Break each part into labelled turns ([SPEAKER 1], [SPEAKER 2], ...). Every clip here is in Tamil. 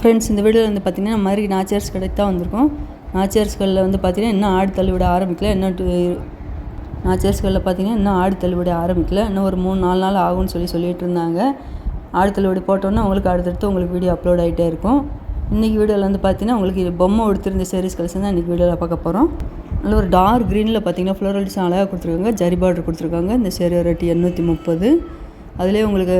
[SPEAKER 1] ஃப்ரெண்ட்ஸ் இந்த வீடியோவில் வந்து பார்த்திங்கன்னா இந்த மாதிரி நாச்சியார்ஸ் கடைக்கு தான் வந்திருக்கோம். நாச்சியார்ஸ்களில் வந்து பார்த்திங்கன்னா இன்னும் ஆடு தள்ளுவிட ஆரம்பிக்கல. இன்னும் டு- நாச்சியார்ஸ்களில் பார்த்திங்கன்னா இன்னும் ஆடு விட ஆரம்பிக்கல. இன்னும் ஒரு மூணு நாலு நாள் ஆகும்னு சொல்லி சொல்லிட்டு இருந்தாங்க. ஆடு தள்ளுபடி போட்டோன்னே உங்களுக்கு அடுத்தடுத்து உங்களுக்கு வீடியோ அப்லோட் ஆகிட்டே இருக்கும். இன்றைக்கி வீடியோவில் வந்து பார்த்திங்கன்னா உங்களுக்கு பொம்மை உடுத்திருந்த சேரீஸ் கலெக்ஷன் தான் இன்றைக்கி வீடியோவில் பார்க்க போகிறோம் நல்ல ஒரு டார்க் க்ரீனில் பார்த்தீங்கன்னா ஃப்ளோரல் டிசைன் அழகாக கொடுத்துருக்காங்க. ஜரி பார்டர் கொடுத்துருக்காங்க. இந்த சேரீ ரேட்டு எண்ணூற்றி முப்பது. அதுலேயே உங்களுக்கு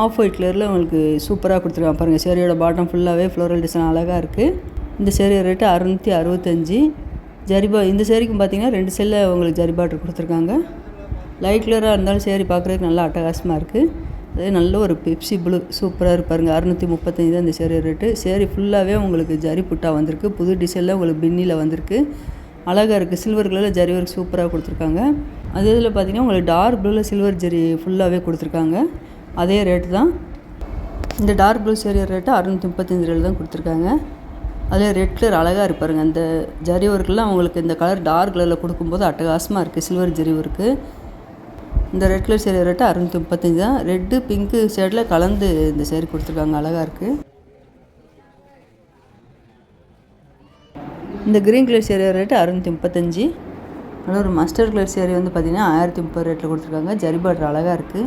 [SPEAKER 1] ஆஃப் ஒயிட் கலரில் உங்களுக்கு சூப்பராக கொடுத்துருக்காங்க. பாருங்கள் சேரியோட பாட்டம் ஃபுல்லாகவே ஃப்ளோரல் டிசைன் அழகாக இருக்குது இந்த சேரீ ரேட்டு அறுநூற்றி அறுபத்தஞ்சி. ஜரிபா இந்த சேரீக்கும் பார்த்தீங்கன்னா ரெண்டு செல்லில் உங்களுக்கு ஜரி பார்டர் கொடுத்துருக்காங்க. லைட் கலராக இருந்தாலும் சேரீ பார்க்குறதுக்கு நல்லா அட்டகாசமாக இருக்குது அதே நல்ல ஒரு பெப்சி ப்ளூ சூப்பராக இருப்பாருங்க அறுநூற்றி முப்பத்தஞ்சு தான் இந்த சேரீ ரேட்டு சேரீ ஃபுல்லாகவே உங்களுக்கு ஜரி புட்டா வந்திருக்கு. புது டிசைனில் உங்களுக்கு பின்னியில் வந்திருக்கு. அழகாக இருக்குது சில்வர் கலரில் ஜரி ஒர்க் சூப்பராக கொடுத்துருக்காங்க. அதே இதில் பார்த்தீங்கன்னா உங்களுக்கு டார்க் ப்ளூவில் சில்வர் ஜரி ஃபுல்லாகவே கொடுத்துருக்காங்க. அதே ரேட்டு தான். இந்த டார்க் ப்ளூ சேரீ ரேட்டு அறுநூற்றி முப்பத்தஞ்சு ரூபாய் தான் கொடுத்துருக்காங்க. அதில் ரெட் கலர் அழகாக இருப்பாருங்க அந்த ஜரி ஒர்க்கெலாம் உங்களுக்கு இந்த கலர் டார்க் கலரில் கொடுக்கும்போது அட்டகாசமாக இருக்குது சில்வர் ஜரி ஒர்க்கு இந்த ரெட் கலர் சேரீ ரேட்டு அறுநூற்றி முப்பத்தஞ்சு தான். ரெட்டு பிங்க்கு ஷேடில் கலந்து இந்த சேரீ கொடுத்துருக்காங்க. அழகாக இருக்குது இந்த க்ரீன் கலர் சேரீ ரேட்டு அறுநூற்றி முப்பத்தஞ்சு. ஆனால் ஒரு மஸ்டர்ட் கலர் சேரீ வந்து பார்த்திங்கன்னா ஆயிரத்தி முப்பது ரேட்டில் கொடுத்துருக்காங்க. ஜரி பார்டர் அழகாக இருக்குது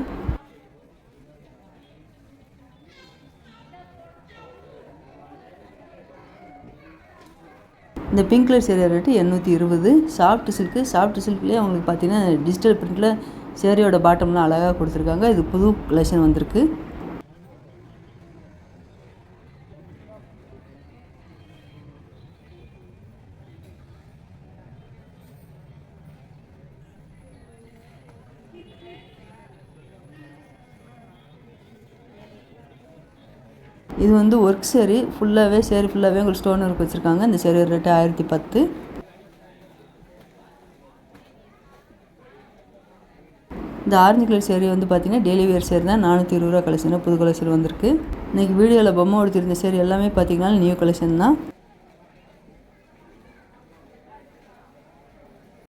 [SPEAKER 1] இந்த பிங்க் கலர் சேரீ ரேட்டு எண்ணூற்றி இருபது. சாஃப்ட் சில்க்கு சாஃப்ட் சில்க்லேயே அவங்களுக்கு பார்த்தீங்கன்னா டிஜிட்டல் பிரிண்ட்டில் சேரீயோட பாட்டம்லாம் அழகாக கொடுத்துருக்காங்க. இது புது கலெக்ஷன் வந்திருக்கு. இது வந்து ஒர்க் சேரி ஃபுல்லாகவே சேரி ஃபுல்லாகவே உங்களுக்கு ஸ்டோன் ஒர்க் வச்சுருக்காங்க. இந்த சேரீ ரேட்டு ஆயிரத்தி பத்து. இந்த ஆரஞ்சு கலர் சேரீ வந்து பார்த்தீங்கன்னா டெய்லி வேர் சேரீ தான். நானூற்றி இருபது ரூபா கலெக்ஷன் புது கலெக்ஷன் வந்திருக்கு. இன்றைக்கி வீடியோவில் பொம்மை எடுத்திருந்த சேரீ எல்லாமே பார்த்தீங்கன்னா நியூ கலெக்ஷன் தான்.